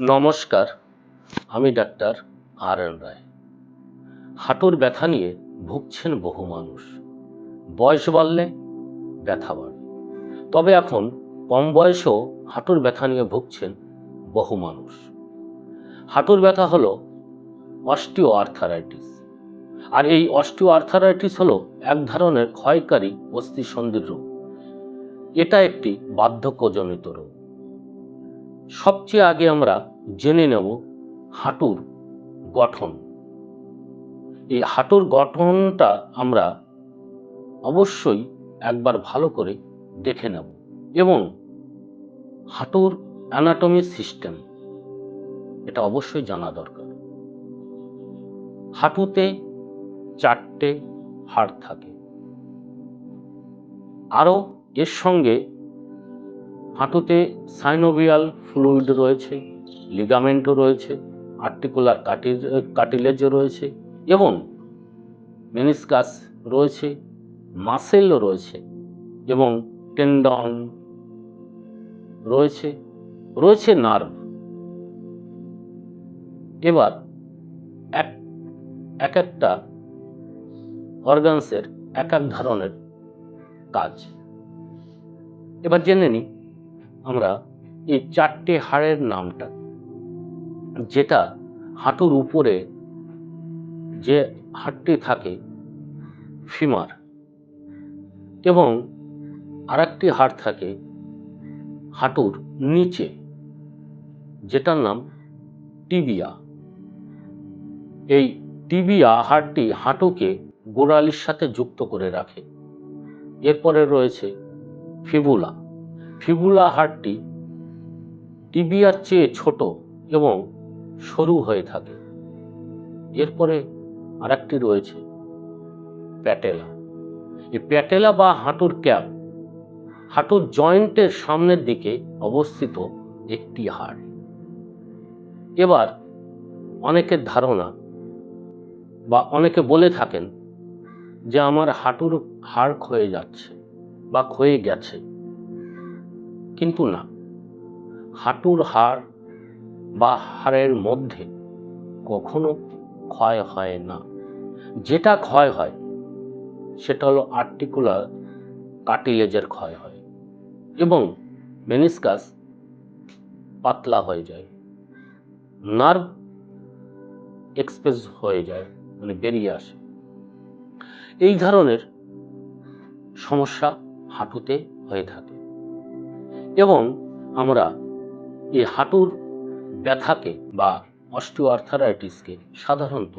নমস্কার, আমি ডাক্তার আর এন রায়। হাঁটুর ব্যথা নিয়ে ভুগছেন বহু মানুষ। বয়স বাড়লে ব্যথা বাড়ে। তবে এখন কম বয়সেও হাঁটুর ব্যথা নিয়ে ভুগছেন বহু মানুষ। হাঁটুর ব্যথা হলো অস্টিও আর্থারাইটিস আর এই অস্টিও আর্থারাইটিস হলো এক ধরনের ক্ষয়কারী অস্থিসন্ধির রোগ। এটা একটি বার্ধক্যজনিত রোগ। সবচেয়ে আগে আমরা জেনে নেব হাঁটুর গঠন। এই হাঁটুর গঠনটা আমরা অবশ্যই একবার ভালো করে দেখে নেব এবং হাঁটুর অ্যানাটমি সিস্টেম এটা অবশ্যই জানা দরকার। হাঁটুতে চারটে হাড় থাকে। আরও এর সঙ্গে হাঁটুতে সাইনোভিয়াল ফ্লুইড রয়েছে লিগামেন্টও রয়েছে আর্টিকুলার কাটিলেজও রয়েছে, এবং মেনিসকাস রয়েছে মাসেলও রয়েছে, এবং টেন্ডন রয়েছে রয়েছে নার্ভ এবার এক এক একটা অর্গানসের এক এক ধরনের কাজ। এবার জেনে নিই আমরা এই চারটে হাড়ের নামটা, যেটা হাঁটুর উপরে যে হাড়টি থাকে, ফিমার, এবং আরেকটি হাড় থাকে হাঁটুর নিচে, যেটার নাম টিবিয়া। এই টিবিয়া হাড়টি হাঁটুকে গোড়ালির সাথে যুক্ত করে রাখে। এরপরে রয়েছে ফিবুলা। ফিবুলা হাড়টি টিবিয়ার চেয়ে ছোট এবং সরু হয়ে থাকে। এরপরে আরেকটি রয়েছে প্যাটেলা। এই প্যাটেলা বা হাঁটুর ক্যাপ, হাঁটুর জয়েন্টের সামনের দিকে অবস্থিত একটি হাড়। এবার অনেকের ধারণা বা অনেকে বলে থাকেন যে আমার হাঁটুর হাড় ক্ষয়ে যাচ্ছে বা ক্ষয়ে গেছে। কিন্তু না। হাঁটুর হাড় বা হাড়ের মধ্যে কখনো ক্ষয় হয় না। যেটা ক্ষয় হয়, সেটা হলো আর্টিকুলার কাটিলেজের ক্ষয় হয় এবং মেনিসকাস পাতলা হয়ে যায়, নার্ভ এক্সপ্রেস হয়ে যায় মানে বেরিয়ে আসে। এই ধরনের সমস্যা হাঁটুতে হয়ে থাকে। এবং আমরা এই হাঁটুর ব্যথাকে বা অস্টিওআর্থারাইটিসকে সাধারণত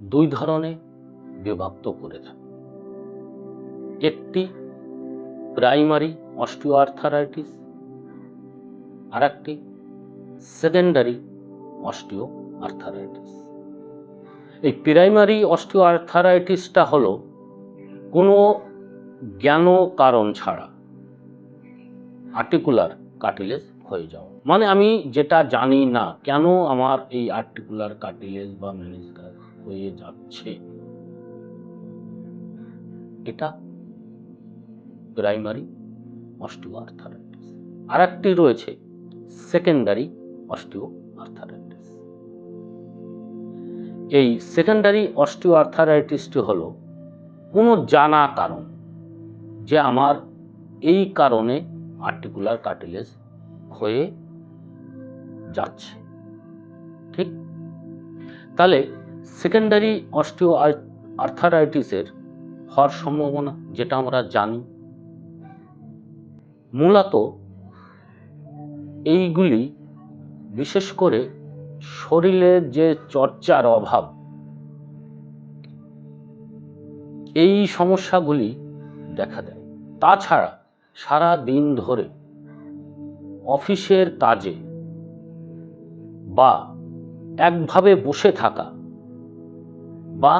দুই ধরনে বিভক্ত করে থাকি। একটি প্রাইমারি অস্টিওআর্থারাইটিস আর একটি সেকেন্ডারি অস্টিও আর্থারাইটিস এই প্রাইমারি অস্টিও আর্থারাইটিসটা হলো কোনো জ্ঞান কারণ ছাড়া আর্টিকুলার কাটিলেজ হয়ে যাওয়া। মানে আমি যেটা জানি না, কেন আমার এই আর্টিকুলার কাটিলেজ বা মেনিসকাস হয়ে যাচ্ছে? এটা প্রাইমারি অস্টিও আর্থারাইটিস আর একটি রয়েছে সেকেন্ডারি অস্টিও আর্থারাইটিস এই সেকেন্ডারি অস্টিও আর্থারাইটিসটি হলো কোনো জানা কারণ যে আমার এই কারণে আর্টিকুলার কার্টিলেজ হয়ে যাচ্ছে, ঠিক? তাহলে সেকেন্ডারি অস্টিও আর্থারাইটিসের হওয়ার সম্ভাবনা যেটা আমরা জানি, মূলত এইগুলি বিশেষ করে শরীরের যে চর্চার অভাব, এই সমস্যাগুলি দেখা দেয়। তাছাড়া সারা দিন ধরে অফিসের কাজে বা একভাবে বসে থাকা বা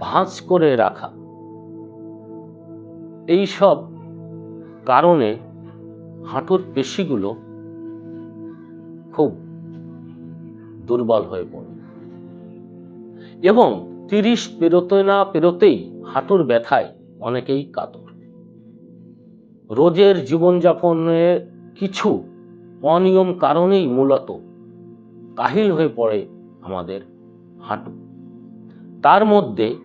ভাঁজ করে রাখা এই সব কারণে হাঁটুর পেশিগুলো খুব দুর্বল হয়ে পড়ে এবং তিরিশ পেরোতে না পেরোতেই হাঁটুর ব্যথায় অনেকেই কাতর। রোজের জীবনযাপনে কিছু অনিয়ম কারণেই মূলত কাহিল হয়ে পড়ে আমাদের হাঁটু। তার মধ্যে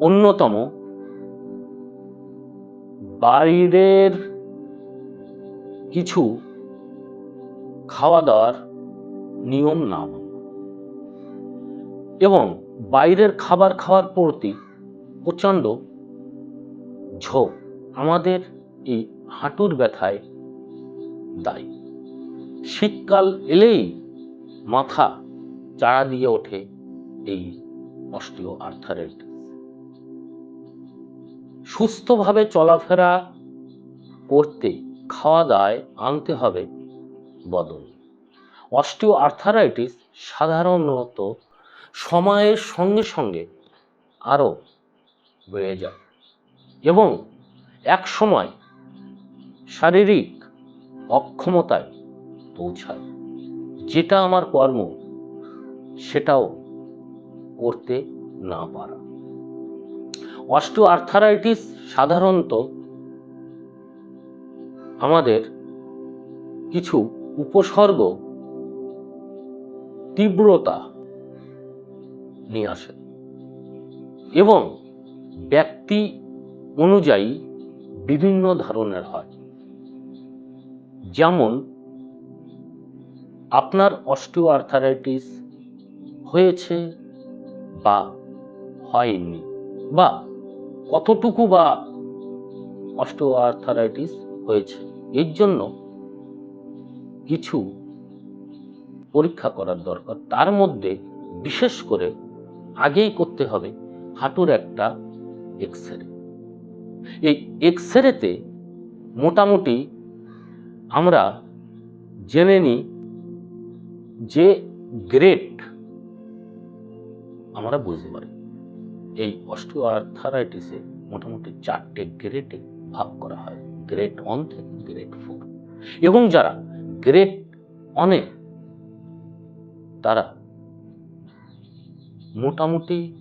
অন্যতম বাইরের কিছু খাওয়া দাওয়ার নিয়ম না এবং বাইরের খাবার খাওয়ার প্রতি প্রচণ্ড ঝোঁক। আমাদের এই হাঁটুর ব্যথায় দায়ী। শীতকাল এলেই মাথা চাড়া দিয়ে ওঠে এই অস্টিও আর্থারাইটিস সুস্থভাবে চলাফেরা করতে খাওয়া দাওয়ায় আনতে হবে বদল। অস্টিও আর্থারাইটিস সাধারণত সময়ের সঙ্গে সঙ্গে আরও বেড়ে যায় এবং এক সময় শারীরিক অক্ষমতায় পৌঁছায়। যেটা আমার কর্ম, সেটাও করতে না পারা। অস্টিও আর্থারাইটিস সাধারণত আমাদের কিছু উপসর্গ তীব্রতা নিয়ে আসে এবং ব্যক্তি অনুযায়ী বিভিন্ন ধরনের হয়। যেমন, আপনার অস্টিও আর্থারাইটিস হয়েছে বা হয়নি, বা কতটুকু বা অস্টিও আর্থারাইটিস হয়েছে, এর জন্য কিছু পরীক্ষা করার দরকার। তার মধ্যে বিশেষ করে আগেই করতে হবে হাঁটুর একটা এক্স রে এই এক্স রেতে মোটামুটি আমরা জেনে নিই যে গ্রেট আমরা বুঝতে পারি। এই অস্টিও আর্থারাইটিসে মোটামুটি চারটে গ্রেটে ভাগ করা হয়। গ্রেট ওয়ান থেকে গ্রেট ফোর এবং যারা গ্রেট অনে তারা মোটামুটি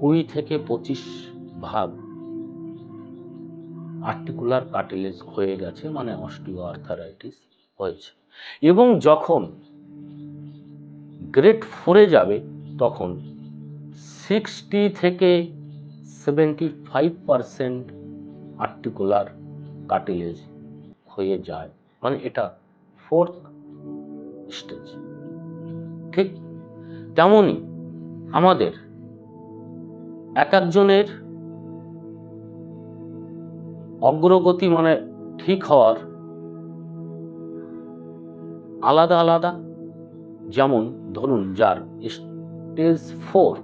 কুড়ি থেকে পঁচিশ ভাগ আর্টিকুলার কার্টিলেজ হয়ে গেছে মানে অস্টিও আর্থারাইটিস হয়েছে। এবং যখন গ্রেড ফোরে যাবে, তখন সিক্সটি থেকে seventy five percent articular cartilage হয়ে যায়। মানে এটা ফোর্থ স্টেজ। ঠিক তেমনই আমাদের এক একজনের অগ্রগতি মানে ঠিক হওয়ার আলাদা আলাদা। যেমন ধরুন যার স্টেজ ফোর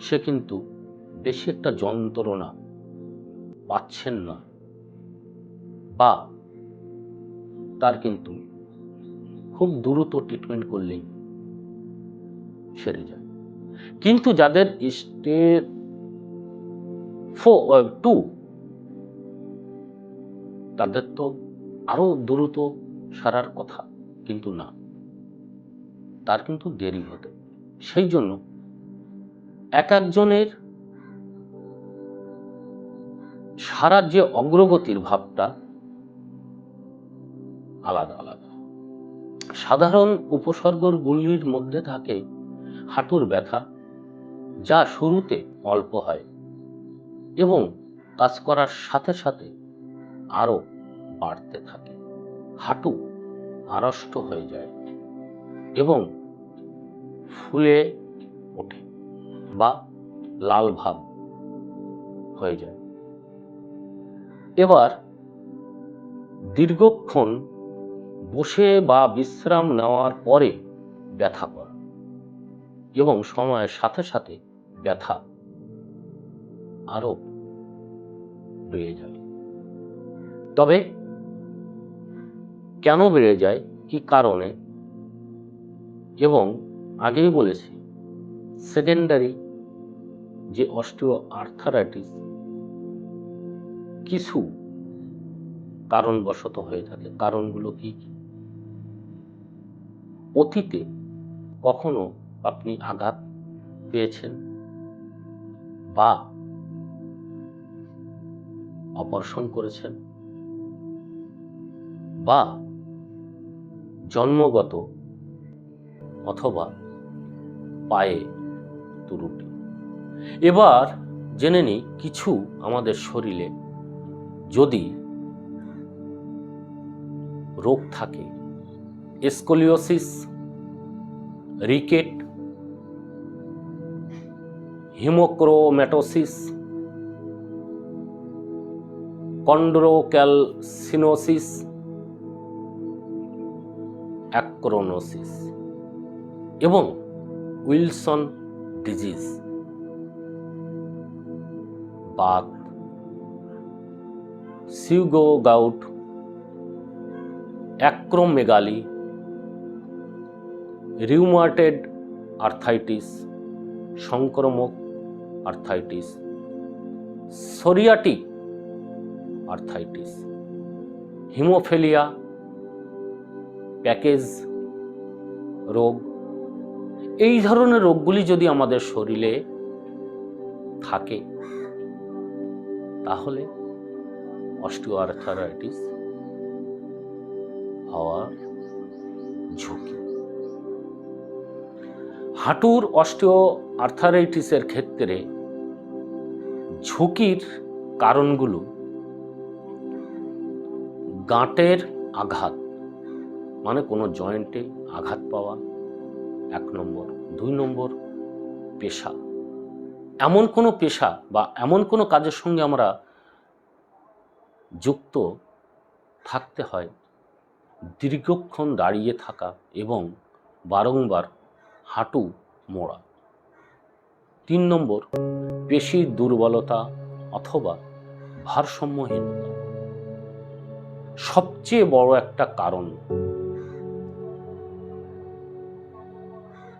সে কিন্তু বেশি একটা যন্ত্রণা পাচ্ছেন না বা তার কিন্তু খুব দ্রুত ট্রিটমেন্ট করলেই সেরে যায়। কিন্তু যাদের স্টেজ ফোর টু তাদের তো আরও দ্রুত সারার কথা কিন্তু না। তার কিন্তু দেরি হতে সেই জন্য এক একজনের সারার যে অগ্রগতির ভাবটা আলাদা আলাদা। সাধারণ উপসর্গগুলির মধ্যে থাকে হাঁটুর ব্যথা, যা শুরুতে অল্প হয় এবং কাজ করার সাথে সাথে আরও বাড়তে থাকে। হাঁটু আড়ষ্ট হয়ে যায় এবং ফুলে ওঠে বা লাল ভাব হয়ে যায়। এবার দীর্ঘক্ষণ বসে বা বিশ্রাম নেওয়ার পরে ব্যথা করা এবং সময়ের সাথে সাথে ব্যথা আরও বেড়ে যায়। তবে কেন বেড়ে যায়? কি কারণে? এবং আগেই বলেছি সেকেন্ডারি যে অস্টিও আর্থারাইটিস কিছু কারণবশত হয়ে থাকে। কারণগুলো কি? অতীতে কখনো আপনি আঘাত পেয়েছেন বা অপারেশন করেছেন? বা জন্মগত অথবা পায়ে তুরুটি। এবার জেনে নিই কিছু আমাদের শরীরে যদি রোগ থাকে, স্কোলিওসিস, রিকেট হিমোক্রোম্যাটোসিস কন্ড্রোক্যালসিনোসিস অ্যাক্রোনোসিস এবং Wilson disease. Baat pseudo gout acromegaly rheumatoid arthritis, সংক্রমক arthritis, psoriatic arthritis, haemophilia Paget's, রোগ, এই ধরনের রোগগুলি যদি আমাদের শরীরে থাকে, তাহলে অস্টিওআর্থারাইটিস হওয়ার ঝুঁকি। হাঁটুর অস্টিও আর্থারাইটিসের ক্ষেত্রে ঝুঁকির কারণগুলো গাঁটের আঘাত মানে কোনো জয়েন্টে আঘাত পাওয়া, এক নম্বর। দুই নম্বর, পেশা। এমন কোনো পেশা বা এমন কোনো কাজের সঙ্গে আমরা যুক্ত থাকতে হয়, দীর্ঘক্ষণ দাঁড়িয়ে থাকা এবং বারংবার হাঁটু মোড়া। তিন নম্বর, পেশির দুর্বলতা অথবা ভারসাম্যহীনতা। সবচেয়ে বড় একটা কারণ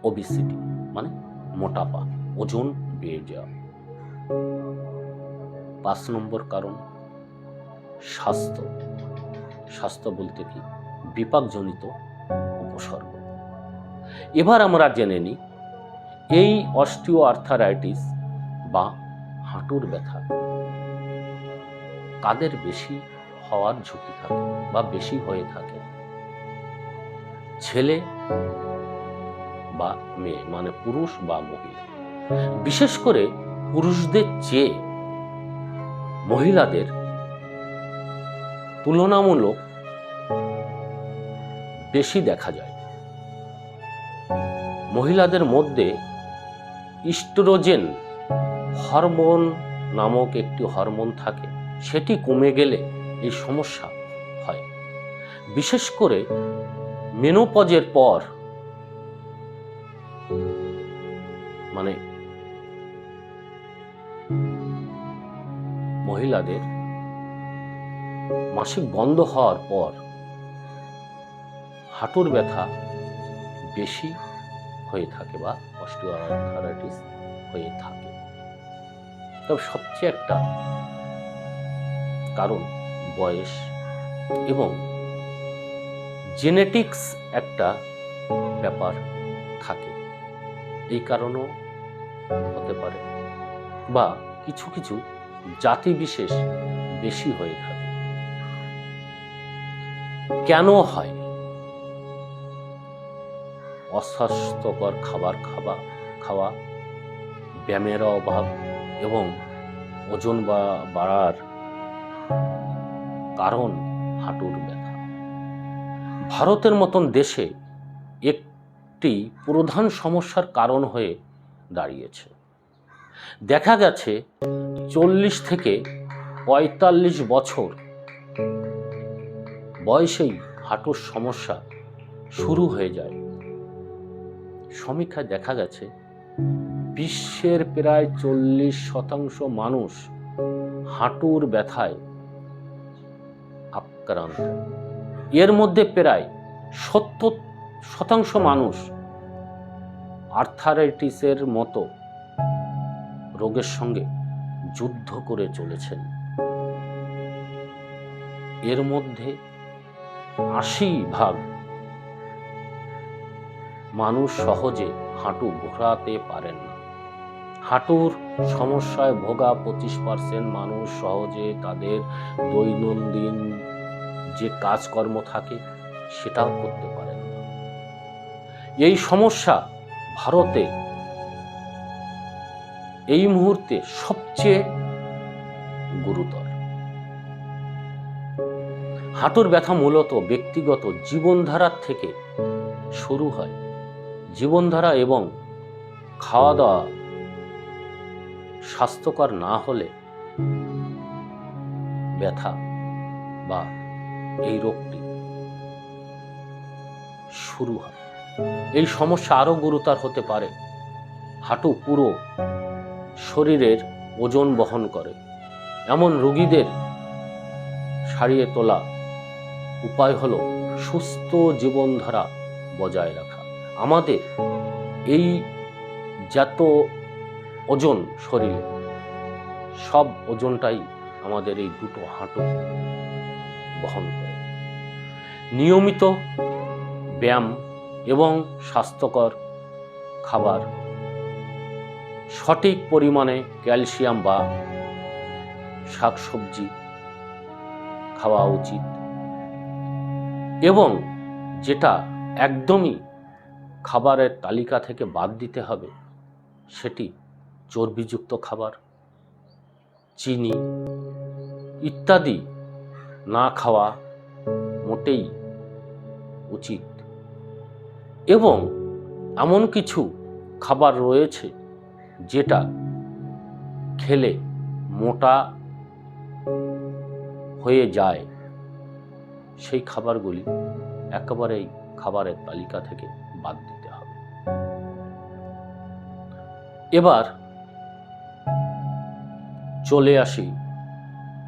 ওবিসিটি মানে মোটাপা, ওজন বেড়ে যাওয়া। পাঁচ নম্বর কারণ, স্বাস্থ্য। স্বাস্থ্য বলতে কি? বিপাকজনিত উপসর্গ। এবার আমরা জেনে নিই, এই অস্টিও আর্থারাইটিস বা হাঁটুর ব্যথা কাদের বেশি হওয়ার ঝুঁকি থাকে বা বেশি হয়ে থাকে? ছেলে বা মেয়ে মানে পুরুষ বা মহিলা। বিশেষ করে পুরুষদের চেয়ে মহিলাদের তুলনামূলক বেশি দেখা যায়। মহিলাদের মধ্যে ইস্ট্রোজেন হরমোন নামক একটি হরমোন থাকে, সেটি কমে গেলে এই সমস্যা হয়। বিশেষ করে মেনোপজের পর মহিলাদের মাসিক বন্ধ হওয়ার পর হাঁটুর ব্যথা বেশি হয়ে থাকে বা অস্টিওআর্থারাইটিস হয়ে থাকে। তবে সবচেয়ে একটা কারণ বয়স এবং জেনেটিক্স একটা ব্যাপার থাকে। এই কারণও হতে পারে। বা কিছু কিছু জাতি বিশেষ বেশি হয়ে থাকে। কেন হয়? অস্বাস্থ্যকর খাবার খাওয়া খাওয়া ব্যায়ামের অভাব এবং ওজন বা বাড়ার কারণ হাঁটুর ব্যথা। ভারতের মতন দেশে একটি প্রধান সমস্যার কারণ হয়ে দাঁড়িয়েছে। দেখা গেছে চল্লিশ থেকে পঁয়তাল্লিশ বছর বয়সেই হাঁটুর সমস্যা শুরু হয়ে যায়। সমীক্ষায় দেখা গেছে বিশ্বের প্রায় চল্লিশ শতাংশ মানুষ হাঁটুর ব্যথায় আক্রান্ত। এর মধ্যে প্রায় সত্তর শতাংশ মানুষ আর্থারাইটিসের মতো রোগের সঙ্গে যুদ্ধ করে চলেছেন। এর মধ্যে আশি ভাগ মানুষ সহজে হাঁটু ঘোরাতে পারেন না। হাঁটুর সমস্যায় ভোগা পঁচিশ পার্সেন্ট মানুষ সহজে তাদের দৈনন্দিন যে কাজকর্ম থাকে, সেটাও করতে পারেন না। এই সমস্যা ভারতে এই মুহূর্তে সবচেয়ে গুরুতর। হাঁটুর ব্যথা মূলত ব্যক্তিগত জীবনধারার থেকে শুরু হয়। জীবনধারা এবং খাওয়া দাওয়া স্বাস্থ্যকর না হলে ব্যথা বা এই রোগটি শুরু হয়। এই সমস্যা আরও গুরুতর হতে পারে। হাঁটু পুরো শরীরের ওজন বহন করে। এমন রোগীদের সারিয়ে তোলা উপায় হলো সুস্থ জীবনধারা বজায় রাখা। আমাদের এই যত ওজন শরীরে, সব ওজনটাই আমাদের এই দুটো হাঁটু বহন করে। নিয়মিত ব্যায়াম এবং স্বাস্থ্যকর খাবার সঠিক পরিমাণে ক্যালসিয়াম বা শাকসবজি খাওয়া উচিত। এবং যেটা একদমই খাবারের তালিকা থেকে বাদ দিতে হবে, সেটি চর্বিযুক্ত খাবার, চিনি ইত্যাদি না খাওয়া মোটেই উচিত। এবং এমন কিছু খাবার রয়েছে যেটা খেলে মোটা হয়ে যায়, সেই খাবারগুলি একেবারেই খাবারের তালিকা থেকে বাদ দিতে হবে। এবার চলে আসি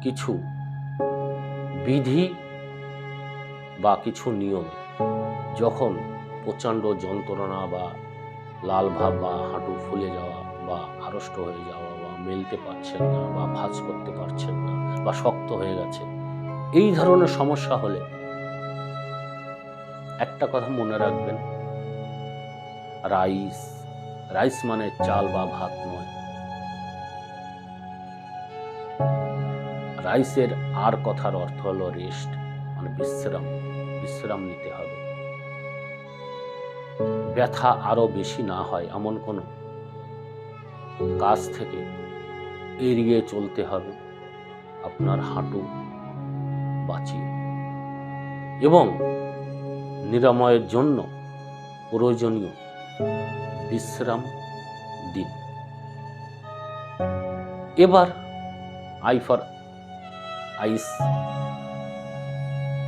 কিছু বিধি বা কিছু নিয়ম। যখন প্রচণ্ড যন্ত্রণা বা লাল ভাব বা হাঁটু ফুলে যাওয়া বা আড়ষ্ট হয়ে যাওয়া বা মেলতে পারছেন না বা ভাঁজ করতে পারছেন না বা শক্ত হয়ে গেছে এই ধরনের সমস্যা হলে একটা কথা মনে রাখবেন, রাইস রাইস মানে চাল বা ভাত নয়। রাইসের আর কথার অর্থ হলো রেস্ট মানে বিশ্রাম বিশ্রাম নিতে হবে। ব্যথা আরও বেশি না হয় এমন কোনো কাজ থেকে এড়িয়ে চলতে হবে আপনার হাঁটু বাঁচিয়ে। এবং নিরাময়ের জন্য প্রয়োজনীয় বিশ্রাম দিন। এবার আই ফর আইস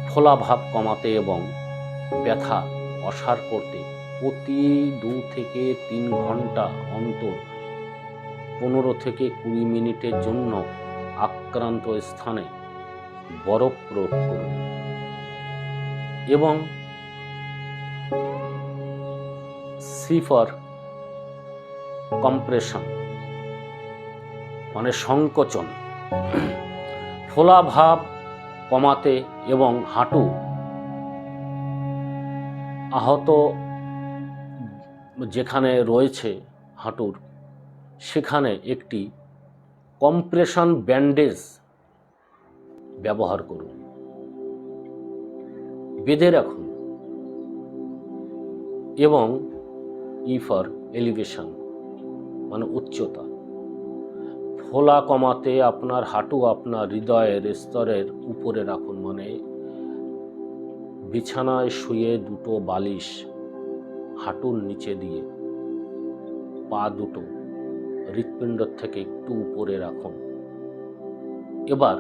ফোলাভাব কমাতে এবং ব্যথা অসার করতে প্রতি দু থেকে তিন ঘণ্টা অন্তর পনেরো থেকে কুড়ি মিনিটের জন্য আক্রান্ত স্থানে বরফ প্রয়োগ করুন। এবং সি ফর কম্প্রেশন মানে সংকোচন ফোলাভাব কমাতে এবং হাঁটু আহত যেখানে রয়েছে হাঁটুর সেখানে একটি কম্প্রেশন ব্যান্ডেজ ব্যবহার করুন। বেঁধে রাখুন। এবং ই ফর এলিভেশন মানে উচ্চতা। ফোলা কমাতে আপনার হাঁটু আপনার হৃদয়ের স্তরের উপরে রাখুন মানে বিছানায় শুয়ে দুটো বালিশ হাঁটুর নিচে দিয়ে, পা দুটো হৃৎপিণ্ড থেকে একটু উপরে রাখুন। এবার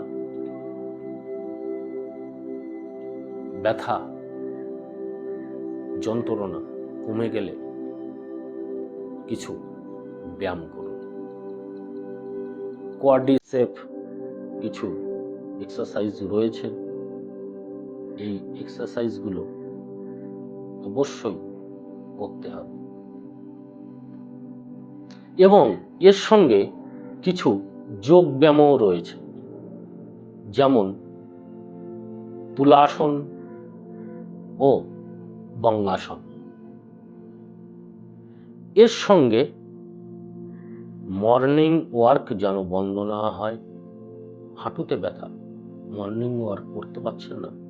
ব্যথা, যন্ত্রণা কমে গেলে কিছু ব্যায়াম করুন। কোয়াডিসেপ কিছু এক্সারসাইজ রয়েছে। এই এক্সারসাইজগুলো অবশ্যই করতে হবে। এবং এর সঙ্গে কিছু যোগ ব্যায়ামও রয়েছে। যেমন তুলাসন ও বঙ্গাসন। এর সঙ্গে মর্নিং ওয়ার্ক যেন বন্ধ না হয়, হাঁটুতে ব্যথা, মর্নিং ওয়ার্ক করতে পারছেন না।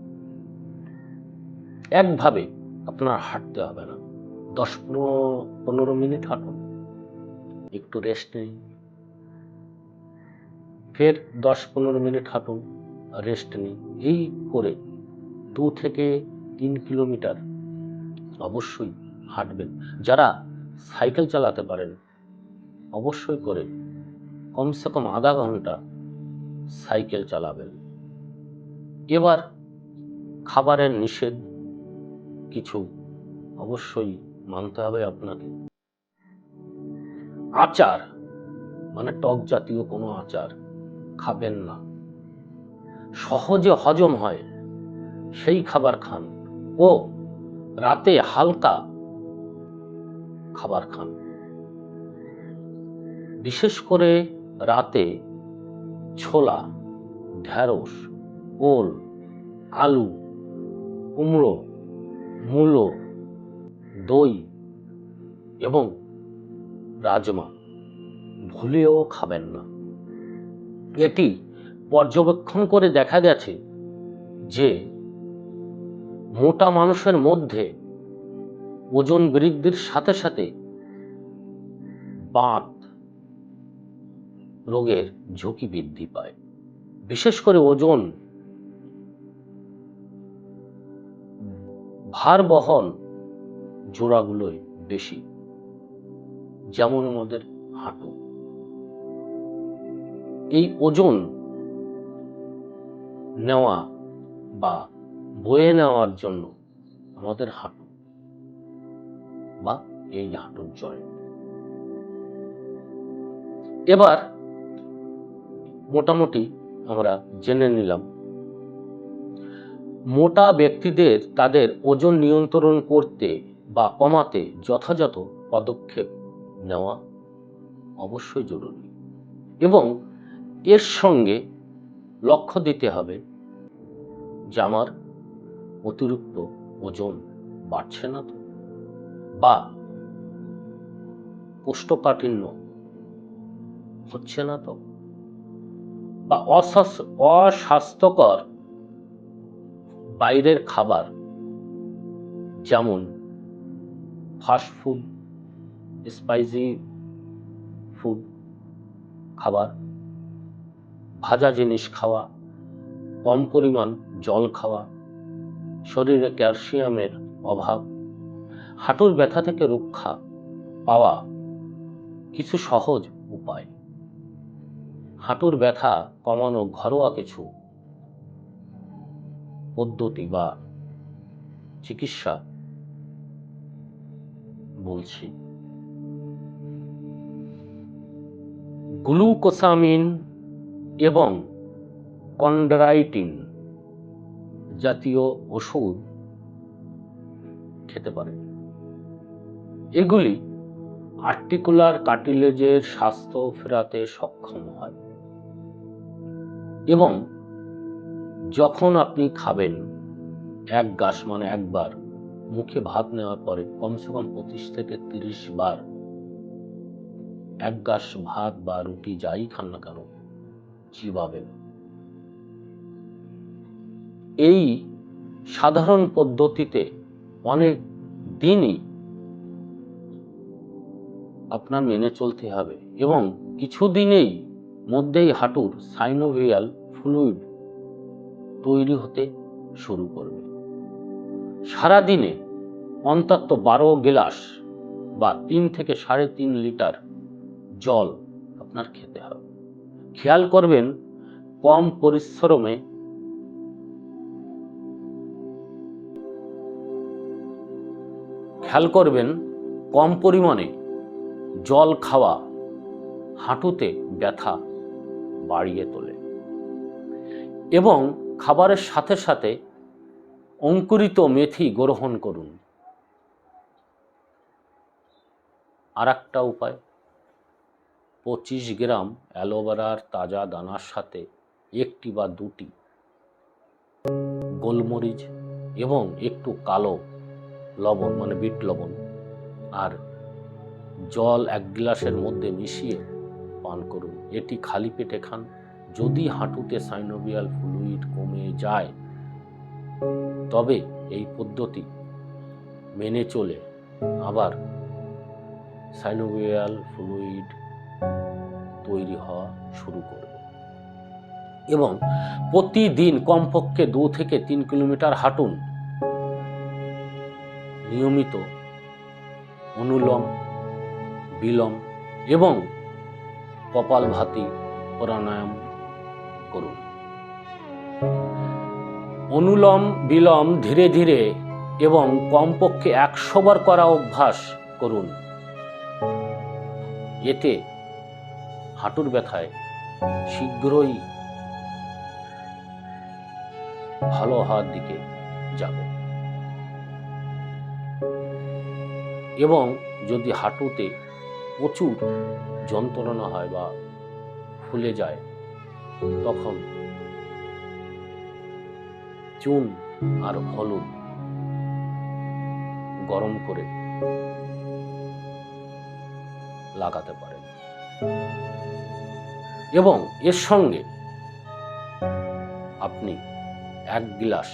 একভাবে আপনার হাঁটতে হবে না। দশ পনেরো পনেরো মিনিট হাঁটুন। একটু রেস্ট নিন ফের দশ পনেরো মিনিট হাঁটুন রেস্ট নিন। এই করে দু থেকে তিন কিলোমিটার অবশ্যই হাঁটবেন। যারা সাইকেল চালাতে পারেন, অবশ্যই করে কমসে কম আধা ঘণ্টা সাইকেল চালাবেন। এবার খাবারের নিষেধ কিছু অবশ্যই মানতে হবে আপনাকে। আচার মানে টক জাতীয় কোনো আচার খাবেন না। সহজে হজম হয়, সেই খাবার খান। ও, রাতে হালকা খাবার খান। বিশেষ করে রাতে ছোলা, ঢ্যাঁড়স, ওল, আলু, কুমড়ো, মূলো, দই এবং রাজমা, ভুলেও খাবেন না। এটি পর্যবেক্ষণ করে দেখা গেছে যে মোটা মানুষের মধ্যে ওজন বৃদ্ধির সাথে সাথে বাত রোগের ঝুঁকি বৃদ্ধি পায়। বিশেষ করে ওজন ভার বহন জোড়াগুলোই বেশি। যেমন আমাদের হাঁটু। এই ওজন নেওয়া বা বয়ে নেওয়ার জন্য আমাদের হাঁটু বা এই হাঁটুর জয়েন্ট। এবার মোটামুটি আমরা জেনে নিলাম, মোটা ব্যক্তিদের তাদের ওজন নিয়ন্ত্রণ করতে বা কমাতে যথাযথ পদক্ষেপ নেওয়া অবশ্যই জরুরি। এবং এর সঙ্গে লক্ষ্য দিতে হবে যে আমার অতিরিক্ত ওজন বাড়ছে না তো? বা কোষ্ঠকাঠিন্য হচ্ছে না তো? বা অস্বাস- অস্বাস্থ্যকর বাইরের খাবার, যেমন ফাস্ট ফুড স্পাইসি ফুড খাবার, ভাজা জিনিস খাওয়া, কম পরিমাণ জল খাওয়া, শরীরে ক্যালসিয়ামের অভাব, হাঁটুর ব্যথা থেকে রক্ষা পাওয়া কিছু সহজ উপায়। হাঁটুর ব্যথা কমানো ঘরোয়া কিছু পদ্ধতি বা চিকিৎসা বলছি। গ্লুকোসামিন এবং কন্ড্রাইটিন জাতীয় ওষুধ খেতে পারেন এগুলি আর্টিকুলার কার্টিলেজের স্বাস্থ্য ফেরাতে সক্ষম হয় এবং যখন আপনি খাবেন, এক গাছ মানে একবার, মুখে ভাত নেওয়ার পরে কমসে কম পঁচিশ থেকে তিরিশ বার এক গাছ ভাত বা রুটি যাই খান না কেন? চিবাবেন এই সাধারণ পদ্ধতিতে অনেক দিনই আপনার মেনে চলতে হবে এবং কিছুদিনেই মধ্যেই হাঁটুর সাইনোভিয়াল ফ্লুইড তৈরি হতে শুরু করবে। সারাদিনে অন্তত বারো গ্লাস বা তিন থেকে সাড়ে তিন লিটার জল আপনার খেতে হবে। খেয়াল করবেন, কম পরিশ্রমে খেয়াল করবেন, কম পরিমাণে জল খাওয়া হাঁটুতে ব্যথা বাড়িয়ে তোলে এবং খাবারের সাথে সাথে অঙ্কুরিত মেথি গ্রহণ করুন। আর একটা উপায় পঁচিশ গ্রাম অ্যালোভেরার তাজা দানার সাথে একটি বা দুটি গোলমরিচ এবং একটু কালো লবণ মানে বিট লবণ আর জল এক গ্লাসের মধ্যে মিশিয়ে পান করুন। এটি খালি পেটে খান। যদি হাঁটুতে সাইনোভিয়াল ফ্লুইড কমে যায়, তবে এই পদ্ধতি মেনে চলে। আবার সাইনোভিয়াল ফ্লুইড তৈরি হওয়া শুরু করবে। এবং প্রতিদিন কমপক্ষে দু থেকে তিন কিলোমিটার হাঁটুন। নিয়মিত অনুলম, বিলম এবং কপালভাতি প্রাণায়াম করুন। অনুলম, বিলম ধীরে ধীরে এবং কমপক্ষে একশো বার করা অভ্যাস করুন। এতে হাঁটুর ব্যথায় শীঘ্রই ভালো হওয়ার দিকে যাবে। এবং যদি হাঁটুতে প্রচুর যন্ত্রণা হয় বা ফুলে যায়, তখন চুন আর হলুদ গরম করে লাগাতে পারেন। এবং এর সঙ্গে আপনি এক গ্লাস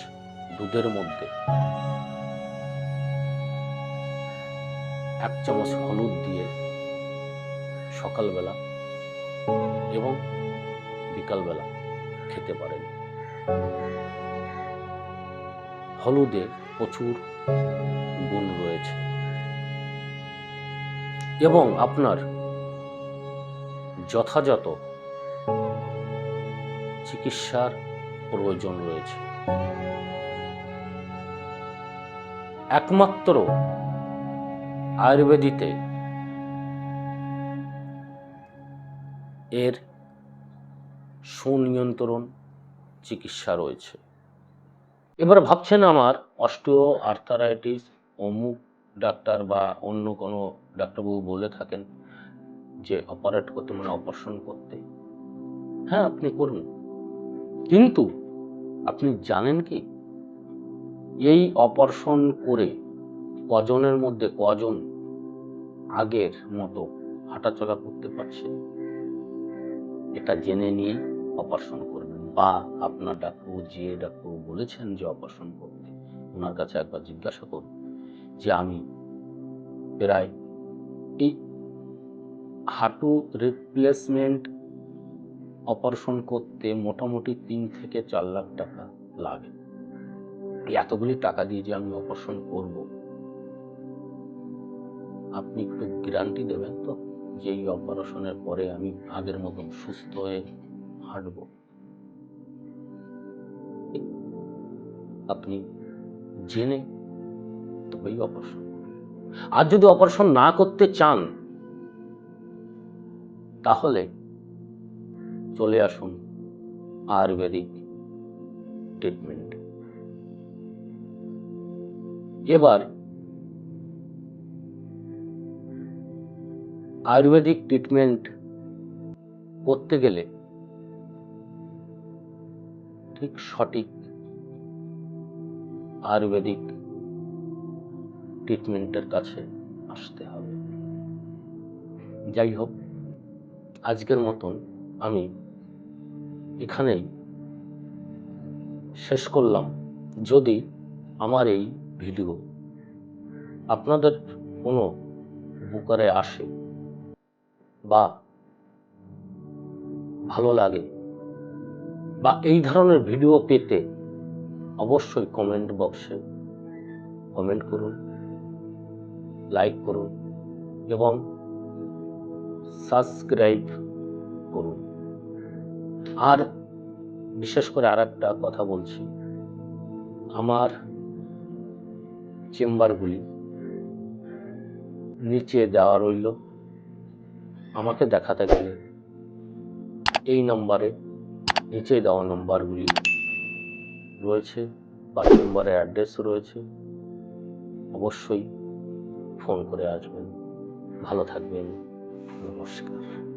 দুধের মধ্যে এক চামচ হলুদ দিয়ে সকালবেলা এবং বিকালবেলা খেতে পারেন। হলুদে প্রচুর গুণ রয়েছে। এবং আপনার যথাযথ চিকিৎসার প্রয়োজন রয়েছে। একমাত্র আয়ুর্বেদিতে এর সুনিয়ন্ত্রণ চিকিৎসা রয়েছে। এবার ভাবছেন আমার অস্টিও, আর্থারাইটিস, অমুক ডাক্তার বা অন্য কোনো ডাক্তারবাবু বলে থাকেন যে অপারেট করতে মানে অপারেশন করতে। হ্যাঁ আপনি করুন। কিন্তু আপনি জানেন কি? এই অপারেশন করে কজনের মধ্যে কজন আগের মতো হাঁটাচলা করতে পারছে এটা জেনে নিয়ে অপারেশন করবেন। বা আপনার ডাক্তারবাবু যে ডাক্তারবাবু বলেছেন যে অপারেশন করতে, ওনার কাছে একবার জিজ্ঞাসা করুন যে আমি প্রায় এই হাঁটু রিপ্লেসমেন্ট অপারেশন করতে মোটামুটি তিন থেকে চার লাখ টাকা লাগে। এতগুলি টাকা দিয়ে যে আমি অপারেশন করব। আপনি একটু গ্যারান্টি দেবেন তো যে এই অপারেশনের পরে আমি আগের মতন সুস্থ হয়ে হাঁটব? আপনি জেনে তবেই অপারেশন। আর যদি অপারেশন না করতে চান, তাহলে চলে আসুন আয়ুর্বেদিক ট্রিটমেন্ট এবার আয়ুর্বেদিক ট্রিটমেন্ট করতে গেলে ঠিক সঠিক আয়ুর্বেদিক ট্রিটমেন্টের কাছে আসতে হবে। যাই হোক, আজকের মতন আমি এখানেই শেষ করলাম। যদি আমার এই ভিডিও আপনাদের কোনো উপকারে আসে বা ভালো লাগে বা এই ধরনের ভিডিও পেতে অবশ্যই কমেন্ট বক্সে কমেন্ট করুন, লাইক করুন এবং সাবস্ক্রাইব করুন। আর বিশেষ করে আর একটা কথা বলছি। আমার চেম্বারগুলি নিচে দেওয়া রইল। আমাকে দেখাতে গেলে এই নম্বরে নিচে দেওয়া নম্বরগুলি রয়েছে বা চেম্বারের অ্যাড্রেস রয়েছে। অবশ্যই ফোন করে আসবেন। ভালো থাকবেন। নমস্কার।